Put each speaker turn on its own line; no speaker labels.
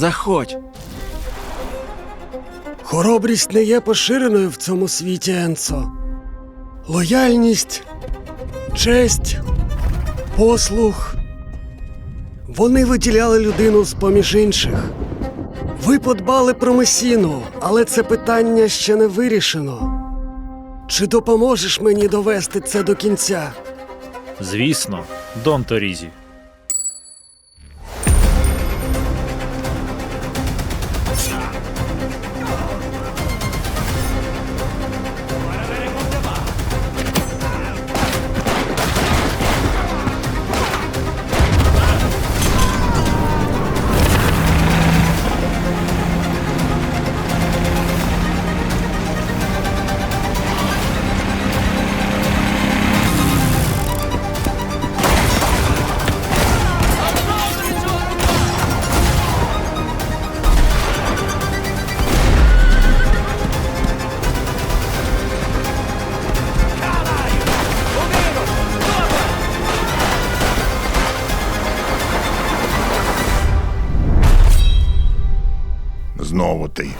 Заходь.
Хоробрість не є поширеною в цьому світі, Енцо. Лояльність, честь, послух. Вони виділяли людину з поміж інших. Ви подбали про Месіну, але це питання ще не вирішено. Чи допоможеш мені довести це до кінця?
Звісно, Дон Торізі.
Знову ти.